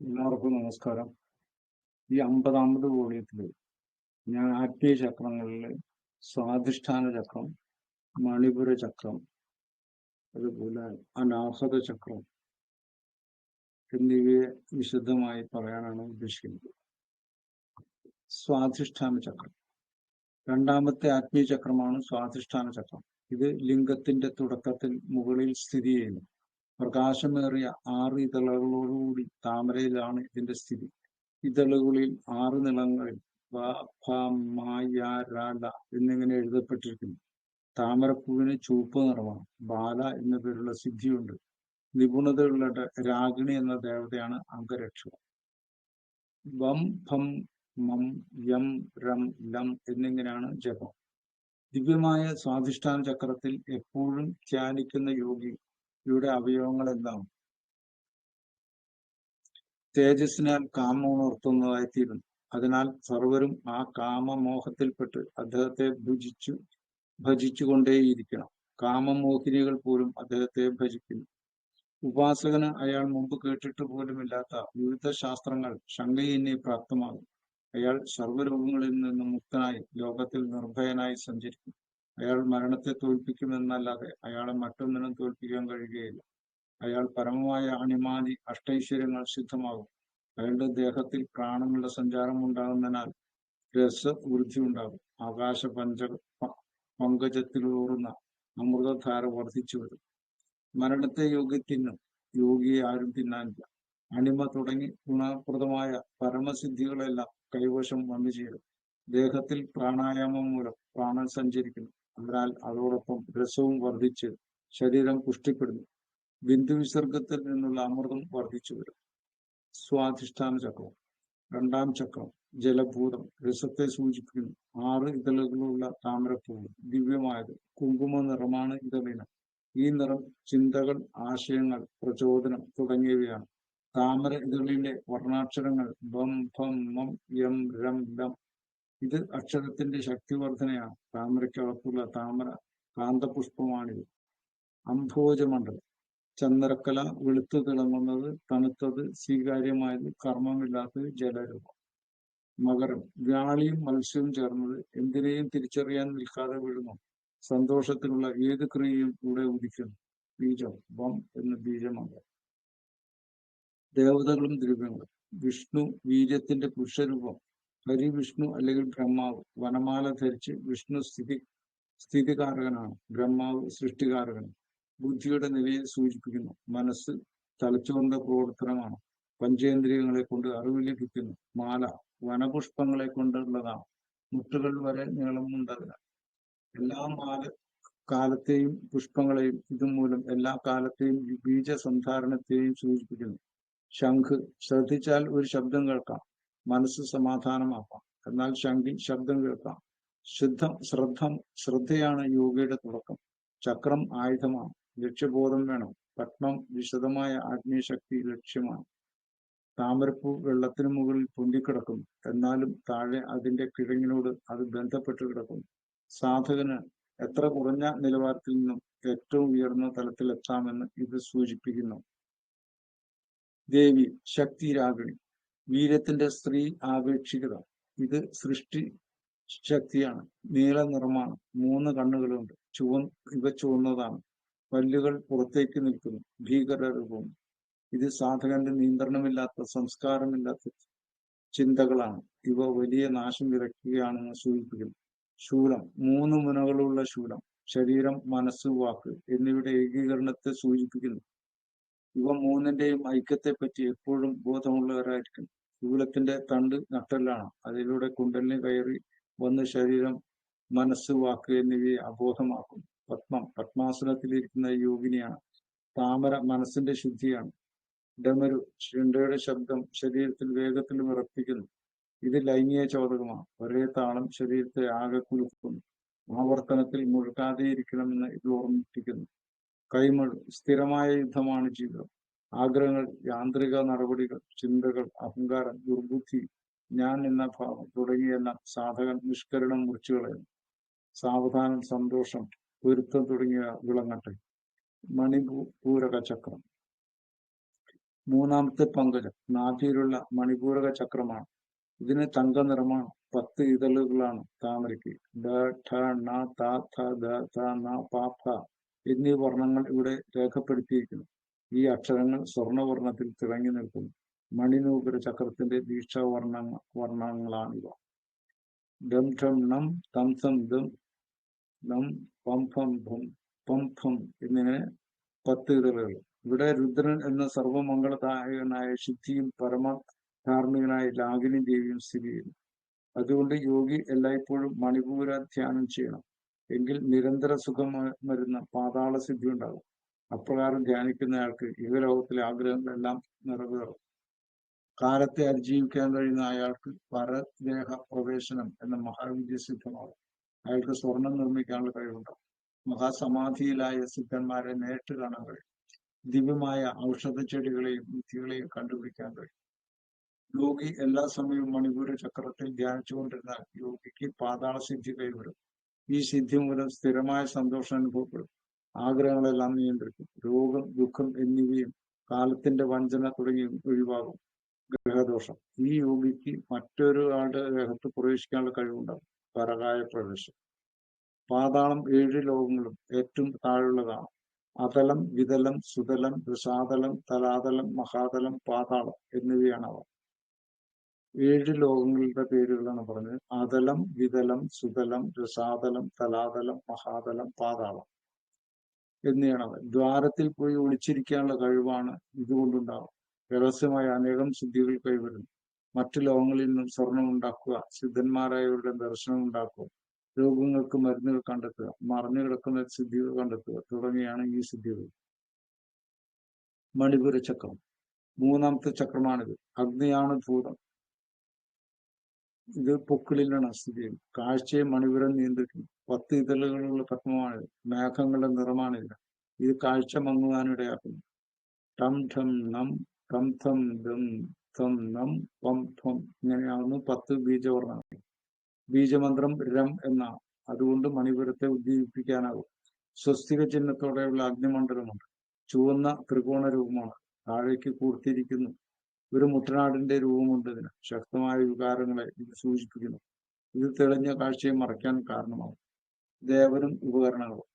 എല്ലാവർക്കും നമസ്കാരം. ഈ അമ്പതാമത് വോളിയത്തിൽ ഞാൻ ആത്മീയ ചക്രങ്ങളിലെ സ്വാധിഷ്ഠാന ചക്രം മണിപുര ചക്രം അതുപോലെ അനാഹത ചക്രം എന്നിവയെ വിശദമായി പറയാനാണ് ഉദ്ദേശിക്കുന്നത്. സ്വാധിഷ്ഠാന ചക്രം. രണ്ടാമത്തെ ആത്മീയ ചക്രമാണ് സ്വാധിഷ്ഠാന ചക്രം. ഇത് ലിംഗത്തിന്റെ തുടക്കത്തിൽ മുകളിൽ സ്ഥിതി ചെയ്യുന്നു. പ്രകാശമേറിയ ആറ് ഇതളുകളോടുകൂടി താമരയിലാണ് ഇതിന്റെ സ്ഥിതി. ഇതളുകളിൽ ആറ് നിളങ്ങളിൽ എന്നിങ്ങനെ എഴുതപ്പെട്ടിരിക്കുന്നു. താമരപ്പൂവിന് ചുവപ്പ് നിറമാണ്. ബാല എന്ന പേരുള്ള സിദ്ധിയുണ്ട്. നിപുണതയുള്ള രാഗിണി എന്ന ദേവതയാണ് അംഗരക്ഷക വം ഭം മം യം രം ലം എന്നിങ്ങനെയാണ് ജപം. ദിവ്യമായ സ്വാധിഷ്ഠാന ചക്രത്തിൽ എപ്പോഴും ധ്യാനിക്കുന്ന യോഗി യുടെ അവയവങ്ങൾ എന്താണ് തേജസ്സിനാൽ കാമം ഉണർത്തുന്നതായിത്തീരുന്നു അതിനാൽ സർവരും ആ കാമമോഹത്തിൽപ്പെട്ട് അദ്ദേഹത്തെ ഭുജിച്ചു ഭജിച്ചുകൊണ്ടേയിരിക്കണം. കാമമോഹിനികൾ പോലും അദ്ദേഹത്തെ ഭജിക്കുന്നു. ഉപാസകന് അയാൾ മുമ്പ് കേട്ടിട്ട് പോലുമില്ലാത്ത വിവിധ ശാസ്ത്രങ്ങൾ ശങ്കയിനെ പ്രാപ്തമാകും അയാൾ സർവരോഗങ്ങളിൽ നിന്നും മുക്തനായി ലോകത്തിൽ നിർഭയനായി സഞ്ചരിക്കും അയാൾ മരണത്തെ തോൽപ്പിക്കുമെന്നല്ലാതെ അയാളെ മറ്റൊന്നിനും തോൽപ്പിക്കാൻ കഴിയുകയില്ല. അയാൾ പരമമായ അണിമാതി അഷ്ടൈശ്വര്യങ്ങൾ സിദ്ധമാകും. അയാളുടെ ദേഹത്തിൽ പ്രാണങ്ങളുടെ സഞ്ചാരം ഉണ്ടാകുന്നതിനാൽ രസവൃദ്ധി ഉണ്ടാകും. ആകാശ പഞ്ച പങ്കജത്തിലൂറുന്ന അമൃതധാര വർദ്ധിച്ചു വരും. മരണത്തെ യോഗി തിന്നും യോഗിയെ ആരും തിന്നാനില്ല. അണിമ തുടങ്ങി ഗുണപ്രദമായ പരമസിദ്ധികളെല്ലാം കൈവശം വന്നു ചേരും ദേഹത്തിൽ പ്രാണായാമം മൂലം പ്രാണൻ സഞ്ചരിക്കുന്നു. അതിനാൽ അതോടൊപ്പം രസവും വർദ്ധിച്ച് ശരീരം പുഷ്ടിപ്പെടുന്നു. ബിന്ദു വിസർഗത്തിൽ നിന്നുള്ള അമൃതം വർദ്ധിച്ചു വരും. സ്വാധിഷ്ഠാന ചക്രം. രണ്ടാം ചക്രം ജലഭൂതം. രസത്തെ സൂചിപ്പിക്കുന്നു. ആറ് ഇതളുകളുള്ള താമരപ്പൂവ് ദിവ്യമായത് കുങ്കുമ നിറമാണ് ഇതളിന്. ഈ നിറം ചിന്തകൾ ആശയങ്ങൾ പ്രചോദനം തുടങ്ങിയവയാണ്. താമര ഇതളിലെ വർണാക്ഷരങ്ങൾ ബം ഭം മം യം രം ലം. ഇത് അക്ഷരത്തിന്റെ ശക്തിവർദ്ധനയാണ് താമരയ്ക്കകത്തുള്ള താമര കാന്തപുഷ്പമാണിത്. അംഭോജമണ്ഡലം. ചന്ദ്രക്കല വെളുത്തു തിളങ്ങുന്നത് തണുത്തത് സ്വീകാര്യമായത് കർമ്മമില്ലാത്തത് ജലരൂപം. മകരം. വ്യാളിയും മത്സ്യവും ചേർന്നത് എന്തിനേയും തിരിച്ചറിയാൻ നിൽക്കാതെ വീഴുന്നു. സന്തോഷത്തിലുള്ള ഏത് ക്രിയയും കൂടെ ഉദിക്കുന്നു. ബീജം. വം എന്ന ബീജമാണ് ദേവതകളും ദ്രവ്യങ്ങളും. വിഷ്ണു വീര്യത്തിന്റെ പുരുഷരൂപം. ഹരി വിഷ്ണു അല്ലെങ്കിൽ ബ്രഹ്മാവ്. വനമാല ധരിച്ച് വിഷ്ണു സ്ഥിതി സ്ഥിതികാരകനാണ്. ബ്രഹ്മാവ് സൃഷ്ടികാരകൻ ബുദ്ധിയുടെ നിലയെ സൂചിപ്പിക്കുന്നു. മനസ്സ് തലച്ചോറിന്റെ പ്രവർത്തനമാണ്. പഞ്ചേന്ദ്രിയങ്ങളെ കൊണ്ട് അറിവ് ലഭിക്കുന്നു. മാല വനപുഷ്പങ്ങളെ കൊണ്ടുള്ളതാണ്. മുട്ടുകൾ വരെ നീളമുണ്ടതിനാൽ. എല്ലാ മാല കാലത്തെയും പുഷ്പങ്ങളെയും ഇതുമൂലം എല്ലാ കാലത്തെയും ബീജസന്ധാരണത്തെയും സൂചിപ്പിക്കുന്നു. ശംഖ് ശ്രദ്ധിച്ചാൽ ഒരു ശബ്ദം കേൾക്കാം. മനസ്സ് സമാധാനമാക്കാം. എന്നാൽ ശങ്കിൽ ശബ്ദം കേൾക്കാം. ശുദ്ധം ശ്രദ്ധം ശ്രദ്ധയാണ് യോഗയുടെ തുടക്കം. ചക്രം ആയുധമാണ്. ലക്ഷ്യബോധം വേണം. പത്മം വിശദമായ ആത്മീയശക്തി ലക്ഷ്യമാണ്. താമരപ്പൂ വെള്ളത്തിന് മുകളിൽ പൊന്തിക്കിടക്കുന്നു. എന്നാലും താഴെ അതിന്റെ കിഴങ്ങിനോട് അത് ബന്ധപ്പെട്ട് കിടക്കുന്നു. സാധകന് എത്ര കുറഞ്ഞ നിലവാരത്തിൽ നിന്നും ഏറ്റവും ഉയർന്ന തലത്തിൽ എത്താമെന്ന് ഇത് സൂചിപ്പിക്കുന്നു. ദേവി ശക്തി രാഗിണി. വീര്യത്തിന്റെ സ്ത്രീ ആപേക്ഷികത. ഇത് സൃഷ്ടി ശക്തിയാണ്. നീല നിറമാണ്. മൂന്ന് കണ്ണുകളുണ്ട്. ചുവ ഇവ ചുവന്നതാണ്. പല്ലുകൾ പുറത്തേക്ക് നിൽക്കുന്നു. ഭീകരരൂപം ഇത് സാധകന്റെ നിയന്ത്രണമില്ലാത്ത സംസ്കാരമില്ലാത്ത ചിന്തകളാണ്. ഇവ വലിയ നാശം വിതയ്ക്കുകയാണെന്ന് സൂചിപ്പിക്കുന്നു. ശൂലം. മൂന്ന് മുനകളുള്ള ശൂലം. ശരീരം മനസ്സ് വാക്ക് എന്നിവയുടെ ഏകീകരണത്തെ സൂചിപ്പിക്കുന്നു. ഇവ മൂന്നിന്റെയും ഐക്യത്തെ പറ്റി എപ്പോഴും ബോധമുള്ളവരായിരിക്കും ശൂലത്തിന്റെ തണ്ട് നട്ടലാണ് അതിലൂടെ കുണ്ടലിന് കയറി വന്ന് ശരീരം മനസ്സ് വാക്ക് എന്നിവയെ അബോധമാക്കും. പത്മം. പത്മാസനത്തിലിരിക്കുന്ന യോഗിനിയാണ്. താമര മനസ്സിന്റെ ശുദ്ധിയാണ്. ഡമരു ചെണ്ടയുടെ ശബ്ദം ശരീരത്തിൽ വേഗത്തിൽ വിറപ്പിക്കുന്നു ഇത് ലൈംഗിക ചോദകമാണ്. ഒരേ താളം ശരീരത്തെ ആകെ കുലുക്കുന്നു. ആവർത്തനത്തിൽ മുഴുകാതെയിരിക്കണമെന്ന് ഇത് ഓർമ്മിപ്പിക്കുന്നു. കൈമൾ. സ്ഥിരമായ യുദ്ധമാണ് ജീവിതം. ആഗ്രഹങ്ങൾ യാന്ത്രിക നടപടികൾ ചിന്തകൾ അഹങ്കാരം ദുർബുദ്ധി ഞാൻ എന്ന ഭാവം തുടങ്ങിയെല്ലാം സാധകൻ നിഷ്കരണം മുറിച്ചു സാവധാനം സന്തോഷം പൊരുത്തം തുടങ്ങിയ വിളങ്ങട്ടെ. മണിപൂരക ചക്രം മൂന്നാമത്തെ പങ്കജം. നാഭിയിലുള്ള മണിപൂരക ചക്രമാണ് ഇതിന് തങ്ക നിറമാണ് പത്ത് ഇതളുകളാണ് താമരയ്ക്ക്. ഡ ഠ ണ ത ഥ ദ ഥ ന പ ഫ എന്നീ വർണങ്ങൾ ഇവിടെ രേഖപ്പെടുത്തിയിരിക്കുന്നു. ഈ അക്ഷരങ്ങൾ സ്വർണവർണത്തിൽ തിളങ്ങി നിൽക്കും മണിനൂപുര ചക്രത്തിന്റെ ദീക്ഷാവർണ വർണങ്ങളാണിവ. ഡം ഠം ണം തം സം ദം നം പം ഫം ഭം പം ഫം എന്നിങ്ങനെ പത്ത് ഇതളുകൾ. ഇവിടെ രുദ്രൻ എന്ന സർവമംഗളദായകനായ ശുദ്ധിയും പരമ ധാർമ്മികനായ ലാഗിനി ദേവിയും സ്ഥിതി ചെയ്യുന്നു. അതുകൊണ്ട് യോഗി എല്ലായ്പ്പോഴും മണിപൂര ധ്യാനം ചെയ്യണം. എങ്കിൽ നിരന്തര സുഖം വരുന്ന പാതാള സിദ്ധി ഉണ്ടാകും. അപ്രകാരം ധ്യാനിക്കുന്നയാൾക്ക് ലോകത്തിലെ ആഗ്രഹങ്ങളെല്ലാം നിറവേറും. കാലത്തെ അതിജീവിക്കാൻ കഴിയുന്ന അയാൾക്ക് പരദേഹ പ്രവേശനം എന്ന മഹാവിദ്യ സിദ്ധമാകും അയാൾക്ക് സ്വർണം നിർമ്മിക്കാനുള്ള കഴിവുണ്ടാവും മഹാസമാധിയിലായ സിദ്ധന്മാരെ നേരിട്ട് കാണാൻ കഴിയും. ദിവ്യമായ ഔഷധ ചെടികളെയും വിദ്യകളെയും കണ്ടുപിടിക്കാൻ കഴിയും. യോഗി എല്ലാ സമയവും മണിപൂര ചക്രത്തിൽ ധ്യാനിച്ചുകൊണ്ടിരുന്നാൽ യോഗിക്ക് പാതാള സിദ്ധി കൈവരും. ഈ സിദ്ധി മൂലം സ്ഥിരമായ സന്തോഷം അനുഭവപ്പെടും. ആഗ്രഹങ്ങളെല്ലാം നിയന്ത്രിക്കും. രോഗം ദുഃഖം എന്നിവയും കാലത്തിന്റെ വഞ്ചന തുടങ്ങി ഒഴിവാകും ഗ്രഹദോഷം. ഈ യോഗിക്ക് മറ്റൊരു ആളുടെ ഗ്രഹത്ത് പ്രവേശിക്കാനുള്ള കഴിവുണ്ടാകും. പരകായ പ്രവേശം. പാതാളം ഏഴ് ലോകങ്ങളും ഏറ്റവും താഴെയുള്ളതാണ്. അതലം വിതലം സുതലം ദൃശാതലം തലാതലം മഹാതലം പാതാളം എന്നിവയാണ് അവ. ഏഴ് ലോകങ്ങളുടെ പേരുകളാണ് പറഞ്ഞത്. അതലം വിതലം സുതലം രസാതലം തലാതലം മഹാതലം പാതാളം. എന്നിവയാണ് അവ ദ്വാരത്തിൽ പോയി ഒളിച്ചിരിക്കാനുള്ള കഴിവാണ് ഇതുകൊണ്ടുണ്ടാവുക. രഹസ്യമായ അനേകം സിദ്ധികൾ കൈവരുന്നു. മറ്റു ലോകങ്ങളിൽ നിന്നും സ്വർണം ഉണ്ടാക്കുക സിദ്ധന്മാരായവരുടെ ദർശനം ഉണ്ടാക്കുക രോഗങ്ങൾക്ക് മരുന്നുകൾ കണ്ടെത്തുക മറഞ്ഞു കിടക്കുന്ന സിദ്ധികൾ കണ്ടെത്തുക തുടങ്ങിയാണ് ഈ സിദ്ധികൾ. മണിപുര ചക്രം. മൂന്നാമത്തെ ചക്രമാണിത്. അഗ്നിയാണ് ഭൂതം ഇത് പൊക്കിളിലാണ് സ്ഥിതി കാഴ്ചയെ മണിപുരം നിയന്ത്രിക്കുന്നു. പത്ത് ഇതളുകളുള്ള പത്മമാണിത് മേഘങ്ങളുടെ നിറമാണിത്. ഇത് കാഴ്ച മങ്ങുവാനിടയാക്കുന്നു. ടം ഠം നം ടം ഠം ദം ഥം നം പം ഠം ഇങ്ങനെയാവുന്നു പത്ത് ബീജവർണങ്ങൾ. ബീജമന്ത്രം രം എന്നാണ്. അതുകൊണ്ട് മണിപുരത്തെ ഉദ്ദീപിപ്പിക്കാനാകും സ്വസ്തിക ചിഹ്നത്തോടെയുള്ള അഗ്നിമണ്ഡലമുണ്ട്. ചുവന്ന ത്രികോണ രൂപമാണ്. താഴേക്ക് കൂർത്തിരിക്കുന്നു. ഒരു മുട്ടനാടിന്റെ രൂപമുണ്ട് ഇതിന്. ശക്തമായ വികാരങ്ങളെ ഇത് സൂചിപ്പിക്കുന്നു. ഇത് തെളിഞ്ഞ കാഴ്ചയെ മറയ്ക്കാൻ കാരണമാകും. ദേവനും ഉപകരണങ്ങളും.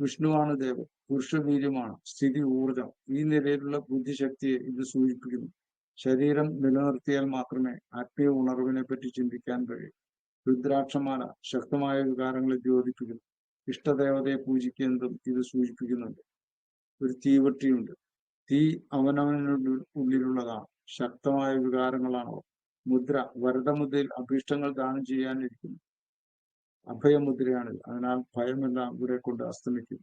വിഷ്ണുവാണ് ദേവൻ പുരുഷവീര്യമാണ് സ്ഥിതി ഊർജം. ഈ നിലയിലുള്ള ബുദ്ധിശക്തിയെ ഇത് സൂചിപ്പിക്കുന്നു. ശരീരം നിലനിർത്തിയാൽ മാത്രമേ ആത്മീയ ഉണർവിനെ പറ്റി ചിന്തിക്കാൻ കഴിയൂ. രുദ്രാക്ഷമാല ശക്തമായ വികാരങ്ങളെ ദ്യോതിപ്പിക്കുന്നു. ഇഷ്ടദേവതയെ പൂജിക്കുന്നതും ഇത് സൂചിപ്പിക്കുന്നുണ്ട്. ഒരു തീവട്ടിയുണ്ട്. തീ അവനവനുടെ ഉള്ളിലുള്ളതാണ് ശക്തമായ വികാരങ്ങളാണോ മുദ്ര വരദമുദ്രയിൽ അഭീഷ്ടങ്ങൾ ദാനം ചെയ്യാനിരിക്കുന്നു. അഭയമുദ്രയാണിത് അതിനാൽ ഭയമെല്ലാം ഇവരെ കൊണ്ട് അസ്തമിക്കും.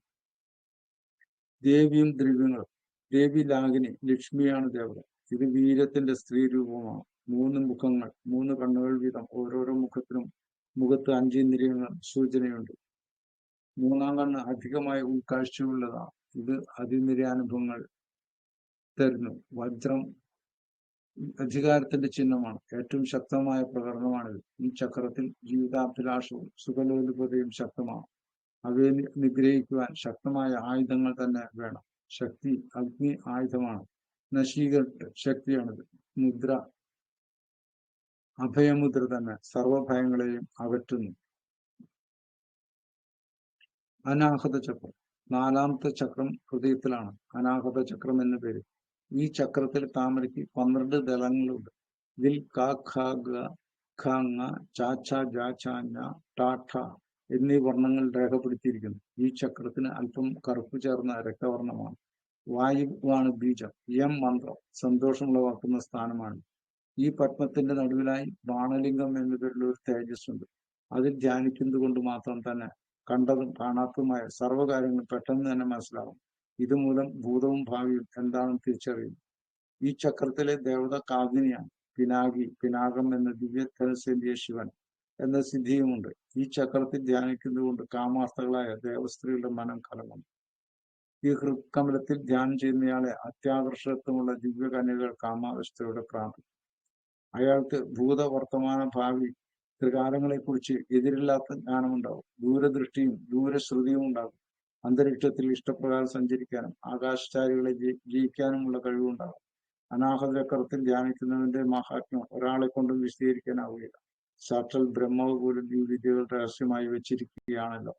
ദേവിയും ദ്രവ്യങ്ങളും ദേവി ലാഗിനി ലക്ഷ്മിയാണ് ദേവത. ഇത് വീരത്തിന്റെ സ്ത്രീ രൂപമാണ്. മൂന്ന് മുഖങ്ങൾ മൂന്ന് കണ്ണുകൾ വീതം ഓരോരോ മുഖത്തിനും മുഖത്ത് അഞ്ച് ഇന്ദ്രിയങ്ങൾ സൂചനയുണ്ട്. മൂന്നാം കണ്ണ് അധികമായി ഉൾക്കാഴ്ചയുള്ളതാണ്. ഇത് അതിന്ദ്രിയാനുഭവങ്ങൾ തരുന്നു. വജ്രം അധികാരത്തിന്റെ ചിഹ്നമാണ്. ഏറ്റവും ശക്തമായ പ്രകടനമാണിത്. ഈ ചക്രത്തിൽ ജീവിതാഭിലാഷവും സുഖലോലുപതയും ശക്തമാണ്. അവയെ നിഗ്രഹിക്കുവാൻ ശക്തമായ ആയുധങ്ങൾ തന്നെ വേണം. ശക്തി അഗ്നി ആയുധമാണ്. നശീകരണ ശക്തിയാണിത്. മുദ്ര അഭയമുദ്ര തന്നെ സർവഭയങ്ങളെയും അകറ്റുന്നു. അനാഹത ചക്രം. നാലാമത്തെ ചക്രം ഹൃദയത്തിലാണ്. അനാഹത ചക്രം എന്ന പേര്. ഈ ചക്രത്തിൽ താമരയ്ക്ക് പന്ത്രണ്ട് ദളങ്ങളുണ്ട്. ഇതിൽ ക ഖ ഗ ഖ ങ ച ഛ ജ ഛ ഞ ട ഠ എന്നീ വർണങ്ങൾ രേഖപ്പെടുത്തിയിരിക്കുന്നു. ഈ ചക്രത്തിന് അല്പം കറുപ്പ് ചേർന്ന രക്തവർണമാണ്. വായുവാണ് ബീജം. യം മന്ത്രം. സന്തോഷമുളവാക്കുന്ന സ്ഥാനമാണ്. ഈ പത്മത്തിന്റെ നടുവിലായി ബാണലിംഗം എന്ന പേരിൽ ഒരു തേജസ് ഉണ്ട് അതിൽ ധ്യാനിക്കുന്നത് കൊണ്ട് മാത്രം തന്നെ കണ്ടതും കാണാത്തതുമായ സർവകാര്യങ്ങളും പെട്ടെന്ന് തന്നെ മനസ്സിലാവും ഇതുമൂലം ഭൂതവും ഭാവിയും എന്താണെന്ന് തിരിച്ചറിയും ഈ ചക്രത്തിലെ ദേവത കാഗിനിയാണ് പിനാകി പിനാകം എന്ന ദിവ്യ ധനസേന്തിയ ശിവൻ എന്ന സിദ്ധിയുമുണ്ട്. ഈ ചക്രത്തിൽ ധ്യാനിക്കുന്നതുകൊണ്ട് കാമാർത്ഥകളായ ദേവസ്ത്രീകളുടെ മനം കലങ്ങുന്നു. ഈ ഹൃത്കമലത്തിൽ ധ്യാനം ചെയ്യുന്നയാളെ അത്യാകർഷകത്വമുള്ള ദിവ്യകന്യകൾ കാമാവസ്ഥയോടെ പ്രാപിക്കും അയാൾക്ക് ഭൂത വർത്തമാന ഭാവി ത്രികാലങ്ങളെക്കുറിച്ച് എതിരില്ലാത്ത ജ്ഞാനമുണ്ടാവും. ദൂരദൃഷ്ടിയും ദൂരശ്രുതിയും ഉണ്ടാകും. അന്തരീക്ഷത്തിൽ ഇഷ്ടപ്രകാരം സഞ്ചരിക്കാനും ആകാശചാരികളെ ജയിക്കാനുമുള്ള കഴിവുണ്ടാകും അനാഹത ചക്രത്തിൽ ധ്യാനിക്കുന്നതിന്റെ മഹാത്മ്യം ഒരാളെ കൊണ്ടും വിശദീകരിക്കാനാവുകയില്ല. സാക്ഷാൽ ബ്രഹ്മാവ് പോലും ഈ വിദ്യകൾ രഹസ്യമായി വെച്ചിരിക്കുകയാണല്ലോ.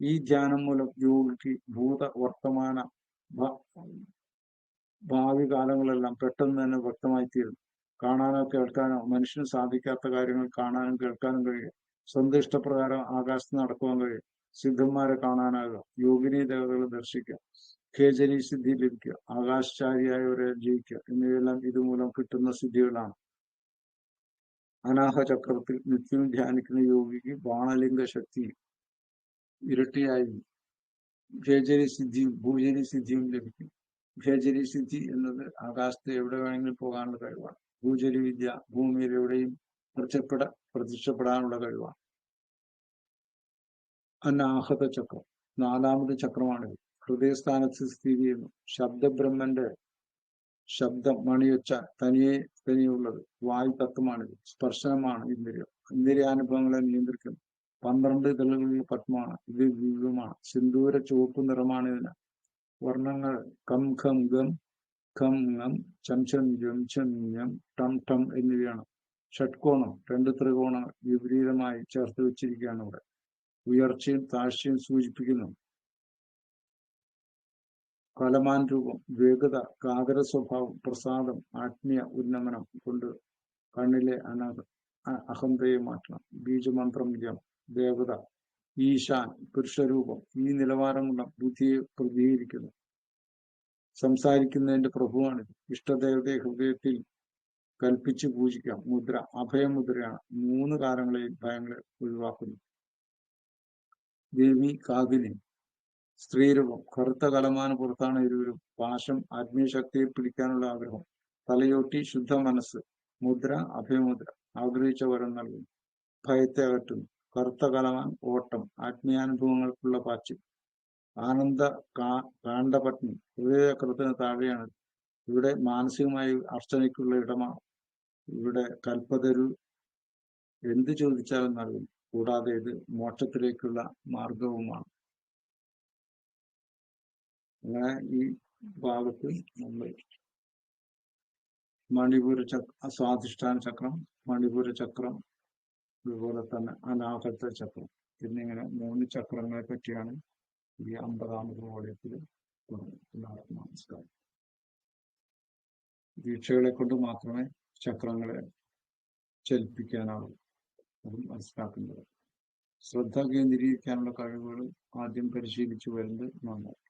ഈ ധ്യാനം മൂലം യോഗിക്ക് ഭൂത വർത്തമാന ഭാവി കാലങ്ങളെല്ലാം പെട്ടെന്ന് തന്നെ വ്യക്തമായി തീരുന്നു കാണാനോ കേൾക്കാനോ മനുഷ്യന് സാധിക്കാത്ത കാര്യങ്ങൾ കാണാനും കേൾക്കാനും കഴിയും. സ്വന്തം ഇഷ്ടപ്രകാരം ആകാശത്ത് നടക്കുവാൻ കഴിയും. സിദ്ധന്മാരെ കാണാനാകുക. യോഗിനി ദേവതകളെ ദർശിക്കുക. ഖേജനി സിദ്ധി ലഭിക്കുക. ആകാശചാരിയായവരെ ജയിക്കുക. എന്നിവയെല്ലാം ഇതുമൂലം കിട്ടുന്ന സിദ്ധികളാണ്. അനാഹ ചക്രത്തിൽ നിത്യം ധ്യാനിക്കുന്ന യോഗിക്ക് ബാണലിംഗ ശക്തി ഇരട്ടിയായി ഭേജരി സിദ്ധിയും ഭൂജരി സിദ്ധിയും ലഭിക്കും. ഭേജരി സിദ്ധി എന്നത് ആകാശത്ത് എവിടെ വേണമെങ്കിലും പോകാനുള്ള കഴിവാണ്. ഭൂജരി വിദ്യ ഭൂമിയിൽ എവിടെയും പ്രത്യക്ഷപ്പെട പ്രത്യക്ഷപ്പെടാനുള്ള കഴിവാണ്. അനാഹത ചക്രം നാലാമത് ചക്രമാണിത്. ഹൃദയസ്ഥാനത്ത് സ്ഥിതി ചെയ്യുന്നു. ശബ്ദബ്രഹ്മന്റെ ശബ്ദം മണിയൊച്ച തനിയെ തനിയുള്ളത്. വായു തത്വമാണിത്. സ്പർശനമാണ് ഇന്ദ്രിയം. ഇന്ദ്രിയാനുഭവങ്ങളെ നിയന്ത്രിക്കുന്നു. പന്ത്രണ്ട് ഇതളുകളിൽ പത്മമാണ്. ഇത് ദിവ്യമാണ് സിന്ദൂര ചുവപ്പ് നിറമാണ് ഇതിന്. വർണങ്ങൾ കം ഖം ഗം ഖം ങം ചം ചം ജം ചം ഞം ടം ടം എന്നിവയാണ്. ഷഡ്കോണം രണ്ട് ത്രികോണങ്ങൾ വിപരീതമായി ചേർത്ത് വെച്ചിരിക്കുകയാണ് ഇവിടെ. ഉയർച്ചയും താഴ്ചയും സൂചിപ്പിക്കുന്നു. കലമാൻ രൂപം വേഗത കാതര സ്വഭാവം പ്രസാദം ആത്മീയ ഉന്നമനം കൊണ്ട് കണ്ണിലെ അനാഥ അഹന്തയെ മാറ്റണം. ബീജമന്ത്രം ജം ദേവത ഈശാൻ പുരുഷരൂപം ഈ നിലവാരമുള്ള ബുദ്ധിയെ പ്രതികരിക്കുന്നു സംസാരിക്കുന്നതിന്റെ പ്രഭുവാണിത്. ഇഷ്ടദേവതയെ ഹൃദയത്തിൽ കൽപ്പിച്ച് പൂജിക്കാം. മുദ്ര അഭയമുദ്രയാണ്. മൂന്ന് കാലങ്ങളെയും ഭയങ്ങളെ ഒഴിവാക്കുന്നു. ദേവി കാകിനി സ്ത്രീരൂപം. കറുത്ത കലമാന പുറത്താണ് ഇരുവരും പാശം ആത്മീയ ശക്തിയെ പിടിക്കാനുള്ള ആഗ്രഹം. തലയോട്ടി ശുദ്ധ മനസ്സ്. മുദ്ര അഭയമുദ്ര ആഗ്രഹിച്ച വരം നൽകുന്നു. ഭയത്തെ അകറ്റുന്നു. കറുത്ത കലമാൻ ഓട്ടം. ആത്മീയാനുഭവങ്ങൾക്കുള്ള പാച്ചിൽ. ആനന്ദ കാ കാണ്ഡപത്നി. ഹൃദയചക്രത്തിന് താഴെയാണ്. ഇവിടെ മാനസികമായി അർച്ചനയ്ക്കുള്ള ഇടമാണ് ഇവിടെ കൽപ്പതരു എന്ത് ചോദിച്ചാലും നൽകും കൂടാതെ ഇത് മോക്ഷത്തിലേക്കുള്ള മാർഗവുമാണ് അങ്ങനെ ഈ ഭാഗത്ത് നമ്മൾ മണിപൂര ചക്ര സ്വാധിഷ്ഠാന ചക്രം മണിപൂര ചക്രം അതുപോലെ തന്നെ അനാഹത്ത ചക്രം എന്നിങ്ങനെ മൂന്ന് ചക്രങ്ങളെ പറ്റിയാണ് ഈ അമ്പതാമത് പറഞ്ഞത് എല്ലാവർക്കും നമസ്കാരം. ദീക്ഷകളെ കൊണ്ട് മാത്രമേ ചക്രങ്ങളെ ചലിപ്പിക്കാനാവൂ. അത് മനസ്സിലാക്കുന്നത്. ശ്രദ്ധ കേന്ദ്രീകരിക്കാനുള്ള കഴിവുകൾ ആദ്യം പരിശീലിച്ചു വരുന്നത് നന്നായി.